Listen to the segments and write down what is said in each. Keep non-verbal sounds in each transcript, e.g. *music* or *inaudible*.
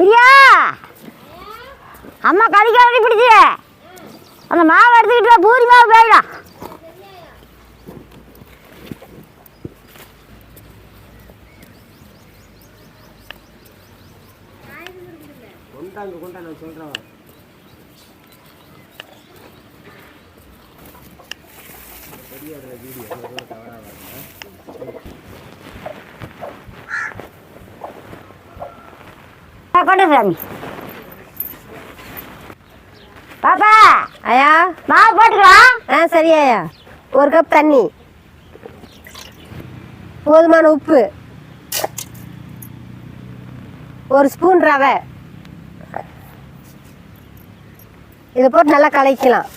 பிரியா! அம்மா கறிக்காரடி பிடிச்சி அந்த மாவு எடுத்துக்கிட்டு பூரி மாவு போயிடா. கொண்டாங்க கொண்டா நான் சொல்கிறேன் தெரியாதுல வீடியோ எவ்வளோ தவறாக வா சாமி பாப்பா. ஐயா மாவு போட்டுக்கலாம் ஆ சரி ஐயா ஒரு கப் தண்ணி. போதுமான உப்பு. ஒரு ஸ்பூன் ரவை. இதை போட்டு நல்லா கலக்கலாம்.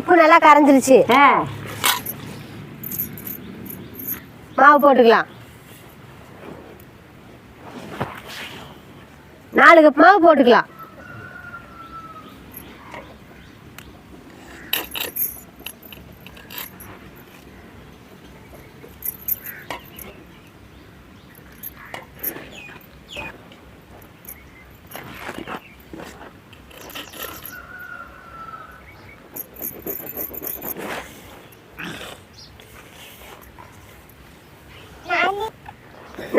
உப்பு நல்லா கரைஞ்சிருச்சு. ஆ. மாவு போட்டுக்கலாம். நாலு கப் மாவு போட்டுக்கலாம்.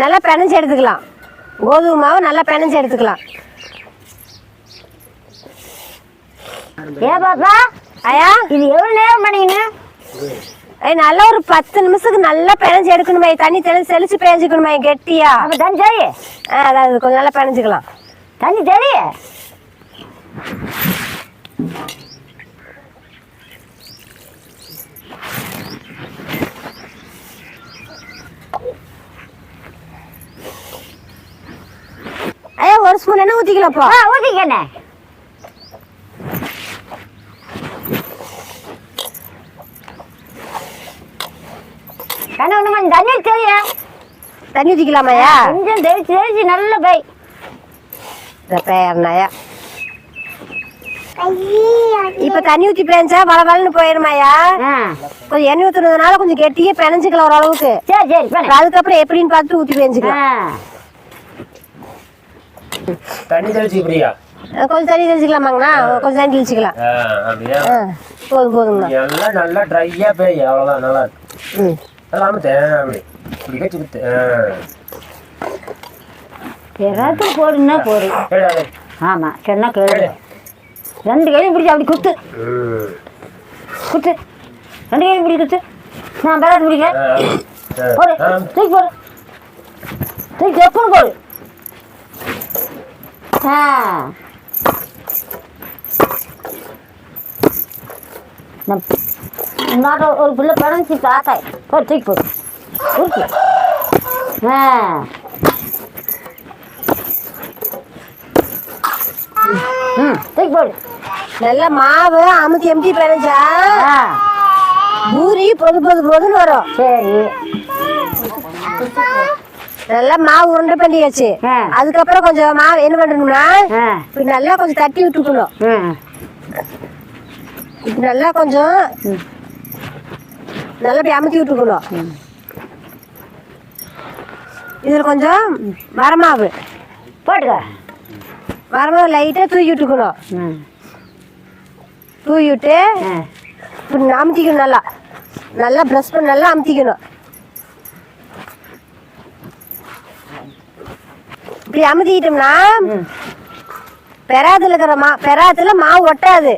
நல்லா பிணைஞ்சு எடுத்துக்கலாம். கோதுமை மாவு நல்லா பிணைஞ்சு எடுத்துக்கலாம். ஏன் பாப்பா ஐயா இது எவ்வளோ நேரம் ஏய் நல்லா ஒரு பத்து நிமிஷத்துக்கு நல்லா பிணைஞ்சு எடுக்கணுமே தண்ணி தெளிச்சு தெளிச்சு பிணைஞ்சுக்கணுமே கெட்டியா. அப்போ தண்ணி சரி ஆ அதாவது கொஞ்சம் நல்லா பிணைஞ்சுக்கலாம். தண்ணி சரி ஐயா ஒரு ஸ்பூன் எண்ணெய் ஊற்றிக்கலாம்ப்பா ஆ ஊற்றிக்கண்ணே கண்ணு கொஞ்சம் தண்ணி தெரியும் தண்ணி ஊற்றிக்கலாமாய்யா கொஞ்சம் தெரிச்சு தெரிச்சு நல்ல பை. பேரனாயா? இப்போ தண்ணி ஊற்றி பிணைஞ்சா வள வளன்னு போயிருமாய்யா? ஆ. கொஞ்சம் எண்ணெய் ஊற்றுனதுனால கொஞ்சம் கெட்டியே பிணைஞ்சுக்கலாம் ஓரளவுக்கு. சரி சரி அதுக்கப்புறம் எப்படின்னு பார்த்து ஊற்றி பிணைஞ்சுக்கலாம் தண்ணி தெளிச்சு பிரியா அஹ் கொஞ்சம் தண்ணி தெளிச்சுக்கலாமாங்கண்ணா கொஞ்சம் தண்ணி தெளிச்சுக்கலாம். அப்படியா? போதும் போதுங்கண்ணா எல்லாம் நல்லா ட்ரையாக பேய் அவ்வளோதான் நல்லா இருக்கு. ம். அல்லாமல் தேவை அப்படி. இப்படி கட்சி குத்து ஆ. பிறகு போடுன்னா போடு. ஆமாம் சொன்னா கேளு. ரெண்டு கையும் பிடிச்சி அப்படி குத்து. ம். குத்து. ரெண்டு கையும் பிடி குத்து. நான் பிறகு பிடிக்க ஆ, ஆ. போடு தூக்கி போடு. தூக்கி எப்பவும் போடு. நான் நாட்ட ஒரு பிள்ளை படஞ்சி பார்த்தாய் போடு தூக்கி போடு. நல்லா மாவு அமுத்தி பிணைஞ்சா ஆ. பூரி பொது பொது பொதுன்னு வரும். சரி. நல்லா மாவு உருண்டை பண்ணியாச்சு. அதுக்கப்புறம் கொஞ்சம் மாவு என்ன பண்ணணும்னா இப்படி நல்லா கொஞ்சம் தட்டி விட்டுக்கணும். இப்படி நல்லா கொஞ்சம் நல்லா இப்படி அமுத்தி விட்டுக்கணும். இதில் கொஞ்சம் வரமாவு. போட்டுக்க. வரமாவு லைட்டாக தூக்கி விட்டுக்கணும். தூக்கி விட்டு இப்படி அமுத்திக்கணும் நல்லா. நல்லா ப்ரெஸ் பண்ணி நல்லா அமுத்திக்கணும். இப்படி அமுத்திக்கிட்டோம்னா ம் பெராத்துல இருக்கிற மா பெராத்துல மாவு ஒட்டாது.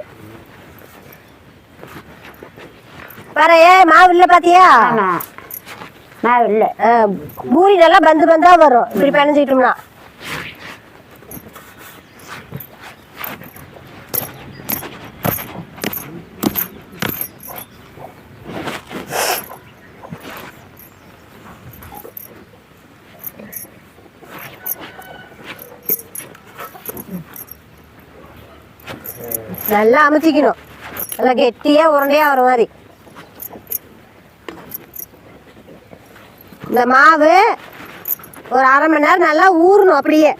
பாரு ஏ மாவு இல்லை பாத்தியா? மாவு இல்லை. பூரி நல்லா பந்து பந்தா வரும். இப்படி பிணைஞ்சிக்கிட்டோம்னா. நல்லா அமுத்திக்கணும். நல்லா கெட்டியா உருண்டையா வர மாதிரி. இந்த மாவு ஒரு அரை மணி நேரம் நல்லா ஊறணும் அப்படியே.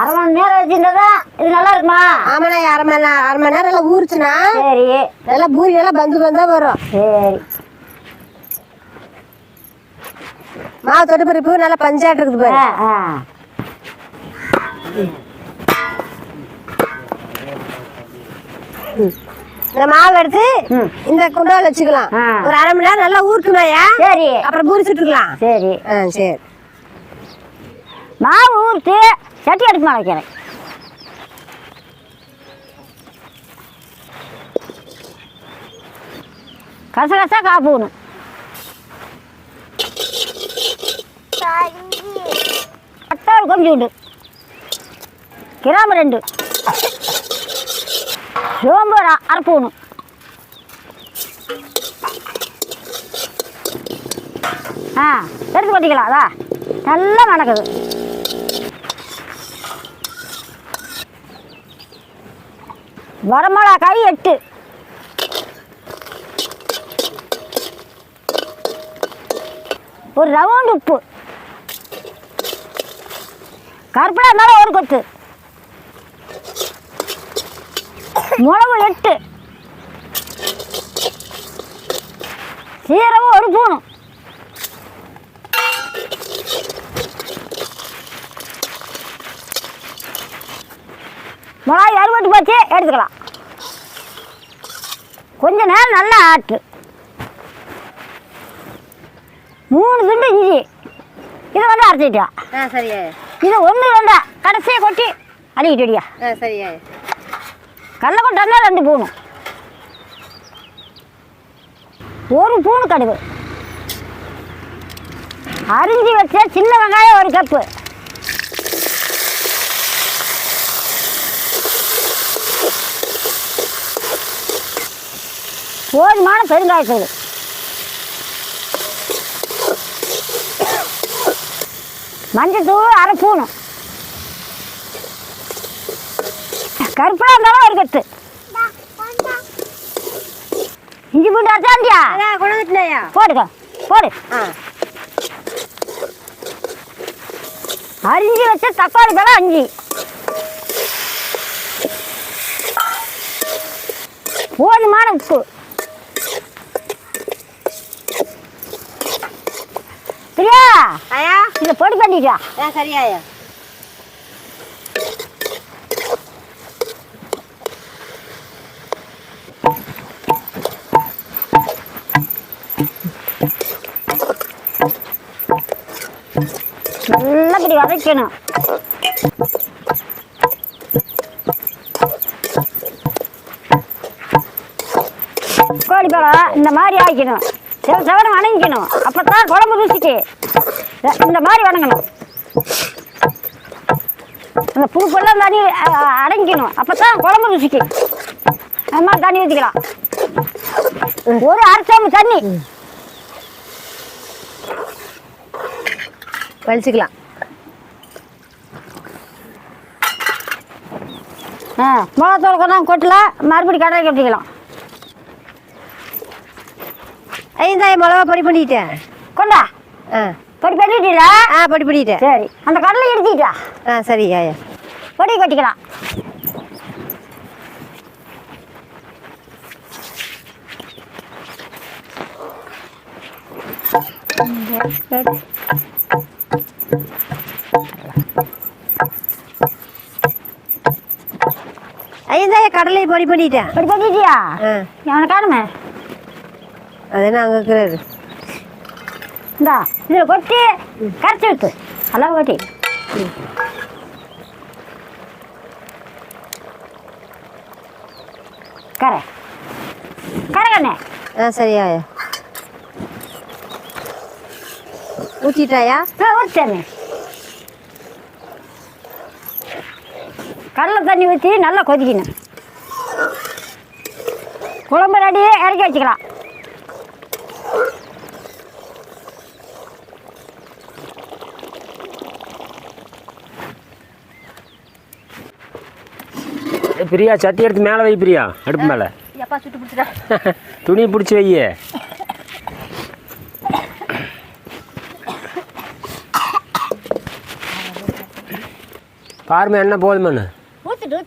அரை மணி நேரம் வச்சுருந்ததா இது நல்லா இருக்குமா? ஆமாண்ணா அரை மணி நேரம் அரை மணி நேரம் நல்லா ஊறுச்சுன்னா சரி. நல்லா பூரி நல்லா பந்து பந்தா வரும். சரி. மாவு தொட்டு பருப்பு நல்லா பஞ்சாட்டு இருக்குது பாரு. இந்த மாவு எடுத்து. இந்த குண்டால வச்சுக்கலாம். ஒரு அரை மணி நேரம் நல்லா ஊறுக்கணும்யா சரி. அப்புறம் பூரி சுட்டுக்கலாம். சரி. ஆ சரி. மாவு ஊற்றி சட்டி மேலே வைக்கிறேன். கசகசா காப்பூணும் பட்டாள் கொஞ்சம் உண்டு கிராம ரெண்டு. சோம்பு ஒரு அரை ஆ எடுத்து கொட்டிக்கலாம் அதா? நல்லா மணக்குது வரமிளகாய் எட்டு. ஒரு ரவுண்ட் உப்பு. கருப்பிலா இருந்தாலும் ஒரு கொத்து. மிளகு எட்டு. சீரகம் ஒரு பூணும். மிளகாய் அறுபட்டு போச்சு எடுத்துக்கலாம். கொஞ்ச நேரம் நல்லா ஆட்டு. மூணு துண்டு இஞ்சி. இதை வந்து அரைச்சிட்டா ஆ சரியா இதை ஒன்று ரெண்டா கடைசியாக கொட்டி அடிக்கிட்டுடியா ஆ சரியா கடல கொட்டாந்தா ரெண்டு பூணும் ஒரு பூணு கடுகு. அரிஞ்சு வச்ச சின்ன வெங்காயம் ஒரு கப்பு. போதுமான பெருங்காயத்தூள். மஞ்சத்தூள் அரை பூணும் கருப்பா இருந்தாலும் ஒரு கட்டு. இஞ்சி பூண்டு அச்சாண்டியா வந்துட்டினாயா போடுங்க போடு. ஆ. அரிஞ்சு வச்ச தக்காளி பழம் அஞ்சு போதுமான உப்பு. பிரியா ஆயா? இதை பொடி பண்ணிட்டா ஆ சரியாயா? நல்லா இப்படி வதக்கணும். கோழி பழம் இந்த மாதிரி ஆக்கணும் சில சவரம் வணங்கிக்கணும். அப்போ தான் குழம்பு ருசிக்கு. இந்த மாதிரி வணங்கணும். அந்த புழுப்பெல்லாம் தண்ணி அடங்கிக்கணும். அப்போ தான் குழம்பு ருசிக்கு. அந்த மாதிரி தண்ணி ஊற்றிக்கலாம் ஒரு அரைச்சாம தண்ணி. வலிச்சுக்கலாம். ஆ மிளகாத்தூள் கொண்டாந்து கொட்டல மறுபடி கடையை கட்டிக்கலாம். ஐந்தாயிரம் மிளகா பொடி பண்ணிட்டேன். கொண்டா. ஆ பொடி பண்ணிட்டீங்களா? ஆ பொடி பண்ணிட்டேன். சரி. அந்த கடலை எடுத்துக்கிட்டா ஆ சரி ஆயா பொடி கட்டிக்கலாம். ஐந்தாயிரம் கடலை பொடி பண்ணிட்டேன். பொடி பண்ணிட்டியா? ஆ. அவனை காணுமே? அது அங்கே இருக்கிறாரு இந்தா இதில் கொட்டி கரைச்சி விட்டு. அளவு கொட்டி. கரை. கரை கண்ணே. ஆ சரி ஊற்றிட்டாயா ஆ ஊற்றண்ணே கடலை தண்ணி ஊற்றி நல்லா கொதிக்கணும். குழம்பு ரெடி இறக்கி வச்சுக்கலாம். பிரியா சட்டி எடுத்து மேலே வை பிரியா அடுப்பு மேலே. *laughs* துணியை பிடிச்சி வை फार में अन्ना बोल मन तो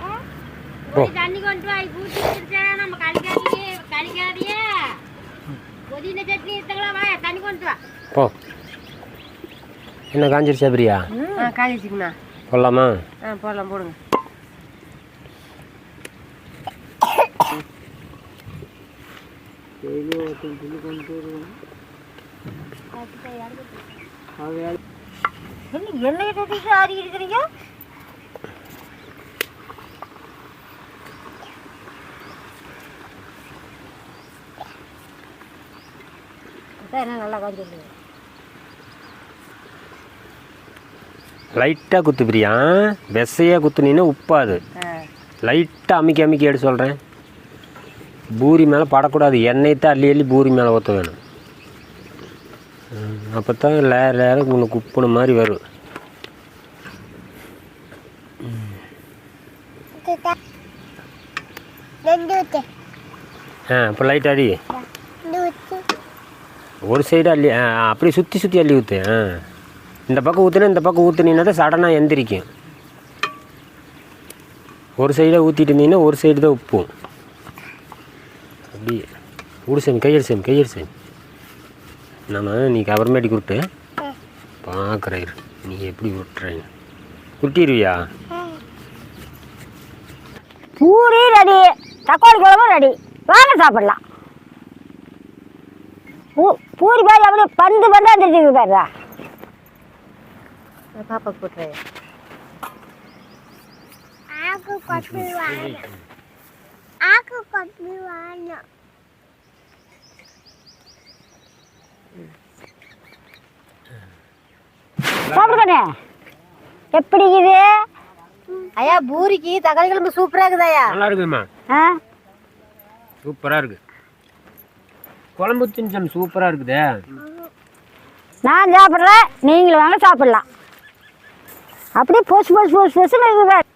हाँ। हाँ। जानी कौन तो आई बूटी புதின சட்னி எடுத்துக்கலாம் வா தண்ணி கொண்டு வா. போ. என்ன காஞ்சிருச்சா பிரியா? ஆ காய் வச்சுக்கண்ணா போடலாமா? ஆ போடலாம் போடுங்க. என்ன தொட்டிட்டு ஆடி இருக்கிறீங்க? என்ன நல்லா காஞ்சிருக்கு லைட்டாக குத்து பிரியா? வெசையாக குத்துனீன்னா உப்பாது. லைட்டாக அமுக்கி அமுக்கி எடுத்து சொல்கிறேன் பூரி மேலே படக்கூடாது. எண்ணெயை தான் அள்ளி அள்ளி பூரி மேலே ஊற்ற வேணும். அப்போ தான் லேர் லேர் உனக்கு உப்புன மாதிரி வரும். ஆ அப்போ லைட் அடி. ஒரு சைடு அள்ளி ஆ அப்படியே சுற்றி சுற்றி அள்ளி ஊற்று ஆ. இந்த பக்கம் ஊற்றுனா இந்த பக்கம் ஊற்றுனீங்கன்னா தான் சடனாக எந்திரிக்கும். ஒரு சைடாக ஊற்றிட்டு இருந்தீங்கன்னா ஒரு சைடு தான் உப்பும். அப்படியே விடு சாமி கையெடு சாமி கையெடு சாமி. நம்ம நீ அப்புறமேட்டி குருட்டு. பார்க்குறேன் நீ எப்படி விட்டுறீங்க குட்டிடுவியா பூரி ரெடி தக்காளி குழம்பும் ரெடி வாங்க சாப்பிடலாம். பூ பூரி பாரு அப்படியே பந்து பந்தா தெரிஞ்சுக்கு பாருடா. பாப்பாக்கு போட்டுறேன் சாப்பிடுதானே எப்படி இது ஐயா பூரிக்கு தக்காளி குழம்பு சூப்பரா இருக்குதாயா நல்லா இருக்குதும்மா. ஆ? சூப்பராக இருக்குது குழம்பு திஞ்சம் சூப்பராக இருக்குதே. நான் சாப்பிட்றேன் நீங்களும் வாங்க சாப்பிட்லாம். அப்படியே பொசு பொசு பொசு பொசுன்னு இருக்குது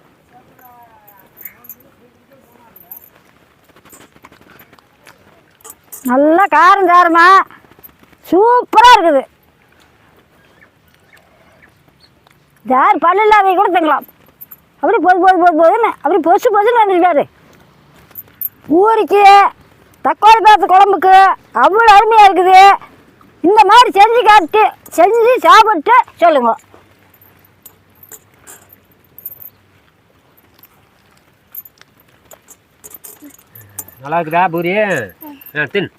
நல்லா காரம் காரமாக சூப்பராக இருக்குது. யார் பல்லு இல்லாத கூட தங்கலாம். அப்படி போது போது போது போதுன்னு அப்படி பொசு பொசுன்னு வந்துருக்காரு ஊருக்கு தக்காளி பாத்து குழம்புக்கு அவ்வளோ அருமையாக இருக்குது. இந்த மாதிரி செஞ்சு காட்டு செஞ்சு சாப்பிட்டு சொல்லுங்க. நல்லா இருக்குதா பூரி? ஆ தின்.